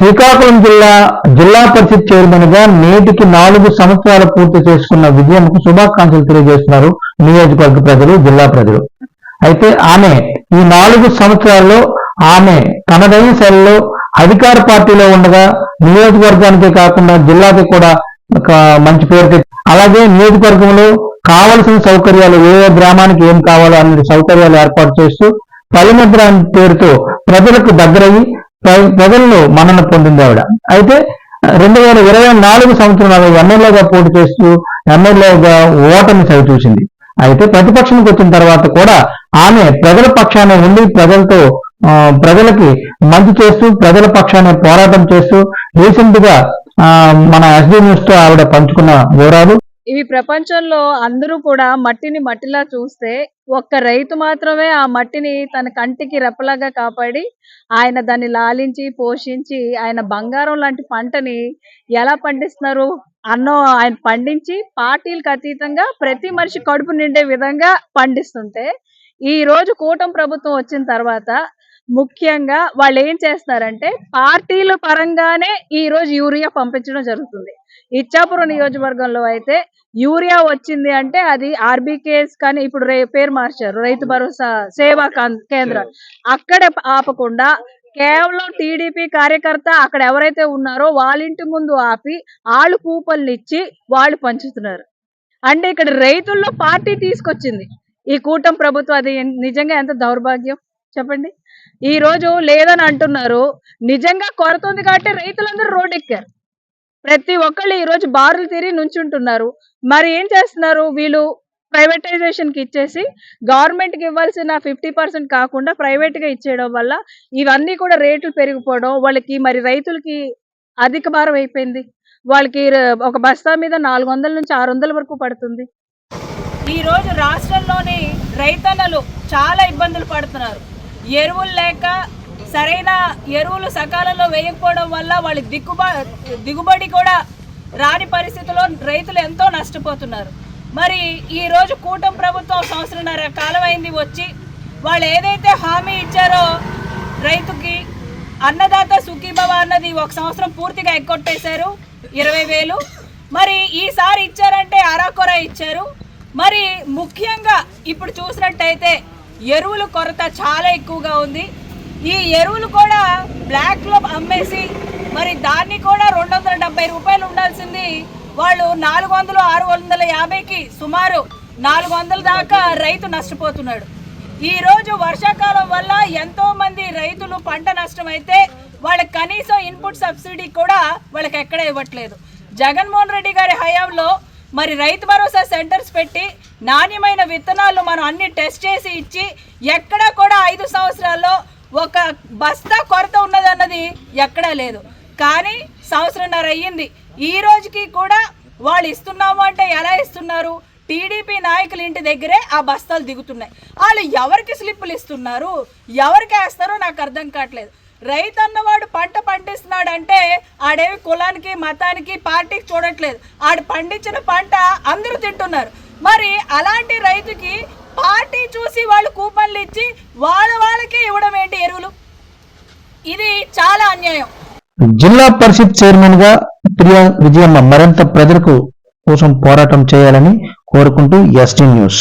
శ్రీకాకుళం జిల్లా జిల్లా పరిషత్ చైర్మన్గా నేటికి నాలుగు సంవత్సరాలు పూర్తి చేసుకున్న విజయంకు శుభాకాంక్షలు తెలియజేస్తున్నారు నియోజకవర్గ ప్రజలు జిల్లా ప్రజలు. అయితే ఆమె ఈ నాలుగు సంవత్సరాల్లో ఆమె తనదైన శైలిలో అధికార పార్టీలో ఉండగా నియోజకవర్గానికే కాకుండా జిల్లాకి కూడా ఒక మంచి పేరు అలాగే నియోజకవర్గంలో కావలసిన సౌకర్యాలు ఏ గ్రామానికి ఏం కావాలో అనేది సౌకర్యాలు ఏర్పాటు చేస్తూ పలిముద్ర అనే పేరుతో ప్రజలకు దగ్గరయ్యి ప్రజల్లో మనన పొందింది ఆవిడ. అయితే రెండు వేల ఇరవై నాలుగు సంవత్సరంలో ఎమ్మెల్యేగా పోటీ చేస్తూ ఎమ్మెల్యేగా ఓటమి సరిచూసింది అయితే ప్రతిపక్షంకి వచ్చిన తర్వాత కూడా ఆమె ప్రజల పక్షాన ఉండి ప్రజలతో ప్రజలకి మంచి చేస్తూ ప్రజల పక్షాన పోరాటం చేస్తూ రీసెంట్గా మన ఎస్డీ న్యూస్తో ఆవిడ పంచుకున్న వివరాలు. ఇవి ప్రపంచంలో అందరూ కూడా మట్టిని మట్టిలా చూస్తే ఒక్క రైతు మాత్రమే ఆ మట్టిని తన కంటికి రెప్పలాగా కాపాడి ఆయన దాన్ని లాలించి పోషించి ఆయన బంగారం లాంటి పంటని ఎలా పండిస్తున్నారు అన్నో ఆయన పండించి పార్టీలకు అతీతంగా ప్రతి మనిషి కడుపు నిండే విధంగా పండిస్తుంటే ఈ రోజు కూటమి ప్రభుత్వం వచ్చిన తర్వాత ముఖ్యంగా వాళ్ళు ఏం చేస్తారంటే పార్టీల పరంగానే ఈ రోజు యూరియా పంపించడం జరుగుతుంది. ఇచ్చాపురం నియోజకవర్గంలో అయితే యూరియా వచ్చింది అంటే అది ఆర్బీకేస్ కానీ ఇప్పుడు రే పేరు మార్చారు రైతు భరోసా సేవా కేంద్రం. అక్కడే ఆపకుండా కేవలం టీడీపీ కార్యకర్త అక్కడ ఎవరైతే ఉన్నారో వాళ్ళ ఇంటి ముందు ఆపి వాళ్ళు కూపన్లు ఇచ్చి వాళ్ళు పంచుతున్నారు. అంటే ఇక్కడ రైతుల్లో పార్టీ తీసుకొచ్చింది. ఈ కూటమి ప్రభుత్వం అది నిజంగా ఎంత దౌర్భాగ్యం? చెప్పండి. ఈ రోజు లేదని అంటున్నారు. నిజంగా కొరత ఉంది కాబట్టి రైతులందరూ రోడ్ ఎక్కారు ప్రతి ఒక్కళ్ళు ఈ రోజు బారులు తిరిగి నుంచుంటున్నారు. మరి ఏం చేస్తున్నారు? వీళ్ళు ప్రైవేటైజేషన్కి ఇచ్చేసి గవర్నమెంట్కి ఇవ్వాల్సిన ఫిఫ్టీ పర్సెంట్ కాకుండా ప్రైవేట్గా ఇచ్చేయడం వల్ల ఇవన్నీ కూడా రేట్లు పెరిగిపోవడం వాళ్ళకి మరి రైతులకి అధిక భారం అయిపోయింది. వాళ్ళకి ఒక బస్తా మీద నాలుగు వందల నుంచి ఆరు వందల వరకు పడుతుంది. ఈ రోజు రాష్ట్రంలోని రైతన్నలు చాలా ఇబ్బందులు పడుతున్నారు. ఎరువులు లేక సరైన ఎరువులు సకాలంలో వేయకపోవడం వల్ల వాళ్ళ దిగుబ దిగుబడి కూడా రాని పరిస్థితిలో రైతులు ఎంతో నష్టపోతున్నారు. మరి ఈరోజు కూటమి ప్రభుత్వం సంవత్సరంన్నర కాలం అయింది వచ్చి వాళ్ళు ఏదైతే హామీ ఇచ్చారో రైతుకి అన్నదాత సుఖీభవ అన్నది ఒక సంవత్సరం పూర్తిగా ఎక్కొట్టేశారు ఇరవై వేలు. మరి ఈసారి ఇచ్చారంటే అరాకొర ఇచ్చారు. మరి ముఖ్యంగా ఇప్పుడు చూసినట్టయితే ఎరువుల కొరత చాలా ఎక్కువగా ఉంది. ఈ ఎరువులు కూడా బ్లాక్లో అమ్మేసి మరి దాన్ని కూడా రెండు వందల డెబ్బై రూపాయలు ఉండాల్సింది. వాళ్ళు నాలుగు వందలు ఆరు వందల యాభైకి సుమారు నాలుగు వందల దాకా రైతు నష్టపోతున్నాడు. ఈరోజు వర్షాకాలం వల్ల ఎంతోమంది రైతులు పంట నష్టం అయితే వాళ్ళకి కనీసం ఇన్పుట్ సబ్సిడీ కూడా వాళ్ళకి ఎక్కడ ఇవ్వట్లేదు. జగన్మోహన్ రెడ్డి గారి హయాంలో మరి రైతు భరోసా సెంటర్స్ పెట్టి నాణ్యమైన విత్తనాలు మనం అన్ని టెస్ట్ చేసి ఇచ్చి ఎక్కడా కూడా ఐదు సంవత్సరాల్లో ఒక బస్తా కొరత ఉన్నదన్నది ఎక్కడా లేదు. కానీ సంవత్సరంన్నర అయ్యింది. ఈ రోజుకి కూడా వాళ్ళు ఇస్తున్నాము అంటే ఎలా ఇస్తున్నారు? టీడీపీ నాయకుల ఇంటి దగ్గరే ఆ బస్తాలు దిగుతున్నాయి. వాళ్ళు ఎవరికి స్లిప్పులు ఇస్తున్నారు? ఎవరికి వేస్తారో నాకు అర్థం కావట్లేదు. రైతు అన్నవాడు పంట పండిస్తున్నాడు అంటే ఆడేవి కులానికి మతానికి పార్టీకి చూడట్లేదు. ఆడు పండించిన పంట అందరూ తింటున్నారు. మరి అలాంటి రైతుకి పార్టీ చూసి వాళ్ళు కూపన్లు ఇచ్చి వాళ్ళ వాళ్ళకే ఇవ్వడం ఏంటి ఎరువులు? ఇది చాలా అన్యాయం. జిల్లా పరిషత్ చైర్మన్గా ప్రియా విజయమ్మ మరింత ప్రజలకు కోసం పోరాటం చేయాలని కోరుకుంటూ ఎస్టీ న్యూస్.